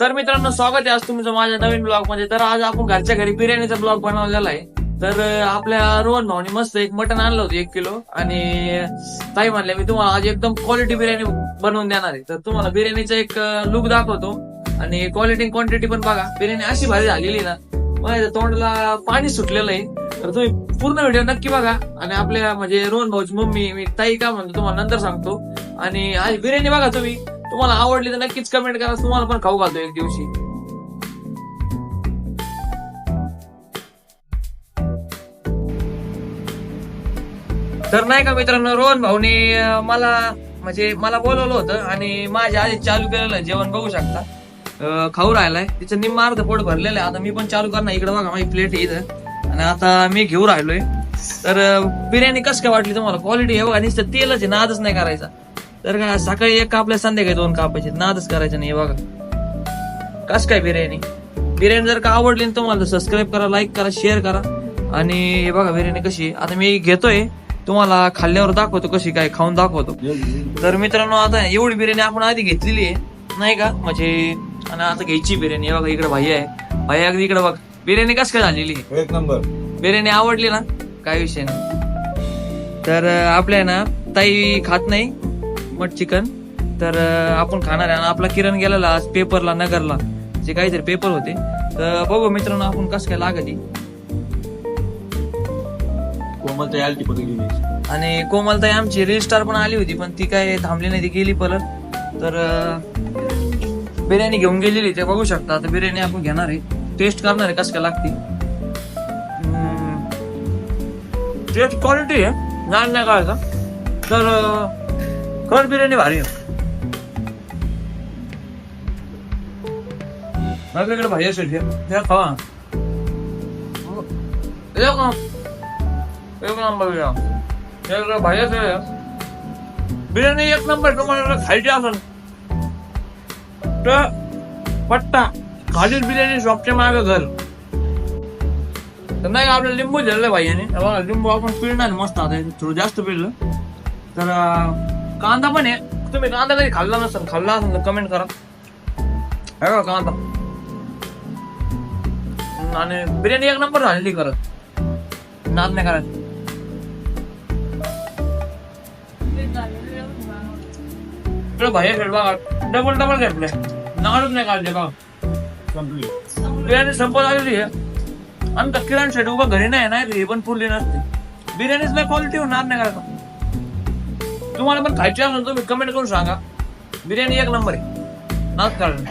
तर मित्रांनो स्वागत आहे आज तुमचं माझ्या नवीन ब्लॉगमध्ये तर आज आपण घरच्या घरी बिर्याणीचा ब्लॉग बनवलेला आहे. तर आपल्या रोहन भाऊनी मस्त एक मटण आणलं होतं एक किलो. आणि ताई म्हणले मी तुम्हाला आज एकदम क्वालिटी बिर्याणी बनवून देणार आहे. तर तुम्हाला बिर्याणीचा एक लुक दाखवतो. आणि क्वालिटी क्वांटिटी पण बघा. बिर्याणी अशी भारी झालेली ना. माझ्या तोंडाला पाणी सुटलेलं आहे. तर तुम्ही पूर्ण व्हिडिओ नक्की बघा. आणि आपल्या म्हणजे रोहन भाऊची मम्मी मी ताई का म्हणतो तुम्हाला नंतर सांगतो. आणि आज बिर्याणी बघा तुम्ही. तुम्हाला आवडली तर नक्कीच कमेंट करा. तुम्हाला पण खाऊ घालतो एक दिवशी. तर नाही का मित्रांनो रोहन भाऊने मला म्हणजे मला बोलवलं होतं आणि माझ्या आधी चालू केलेलं जेवण बघू शकता. खाऊ राहिलाय. तिचं निम्मा अर्ध पोट भरलेलं आहे. आता मी पण चालू करणार. इकडे बघा माझी प्लेट इथं. आणि आता मी घेऊ राहिलोय. तर बिर्याणी कसं काय वाटली तुम्हाला? क्वालिटी हे बघा. नुसतं तेलच आहे. नादच नाही करायचा. तर का सकाळी एक कापल्या संध्याकाळी दोन कापायचे. नादच करायचं नाही बघा. कस काय बिर्याणी? बिर्याणी जर का आवडली ना तुम्हाला सबस्क्राईब करा लाईक करा शेअर करा. आणि हे बघा बिर्याणी कशी. आता मी घेतोय तुम्हाला खाल्ल्यावर दाखवतो कशी काय खाऊन दाखवतो. तर मित्रांनो आता एवढी बिर्याणी आपण आधी घेतलेली आहे नाही का? म्हणजे आणि आता घ्यायची बिर्याणी. हे बघा इकडे भाई आहे. भाई अगदी इकडे बघ. बिर्याणी कस काय झालेली एक नंबर. बिर्याणी आवडली ना? काय विषय नाही. तर आपल्या ना ताई खात नाही. मट चिकन. तर आपण खाणार आहे. आणि आपला किरण गेलेला आज पेपरला नगरला. जे काहीतरी पेपर होते. तर बघू मित्रांनो आपण कसं काय लागत. कोमल पकडली आणि कोमलताई आमची रील स्टार पण आली होती पण ती काय थांबली नाही ती गेली परत. तर बिर्याणी घेऊन गेलेली ते बघू शकता. आता बिर्याणी आपण घेणार आहे. टेस्ट करणार आहे कसं काय लागते. टेस्ट क्वालिटी आहे नाही नाही काय तर अं, खरंच बिर्याणी भारी आहे. वेगवेगळे भाजी असेल हे. हे खावा. एक नंबर एक नंबर बिर्याणी एक भाजी असेल बिर्याणी एक नंबर तुम्हाला खायची असेल. तर पट्टा. खालीच बिर्याणी शॉपच्या मागे घर तर नाही का आपल्याला लिंबू दिलेलं भाईने बघा लिंबू आपण पिळणार मस्त आता. थोडं जास्त पिळलं. तर कांदा पण आहे. तुम्ही कांदा कधी खाल्ला नसेल खाल्ला असेल तर कमेंट करा. हे बघा कांदा. आणि बिर्याणी एक नंबर झालेली करत नाद नाही भाई खेळ बघा. डबल डबल घेतले नाडच नाही काढले बघा. बिर्याणी संपत आलेली आहे. आणि किराण शेट उभा घरी नाही ना हे पण पुरली नसते. बिर्याणीच नाही क्वालिटी होणार नाही का तुम्हाला पण खायची असेल तुम्ही कमेंट करून सांगा. बिर्याणी एक नंबर आहे. नाच कारण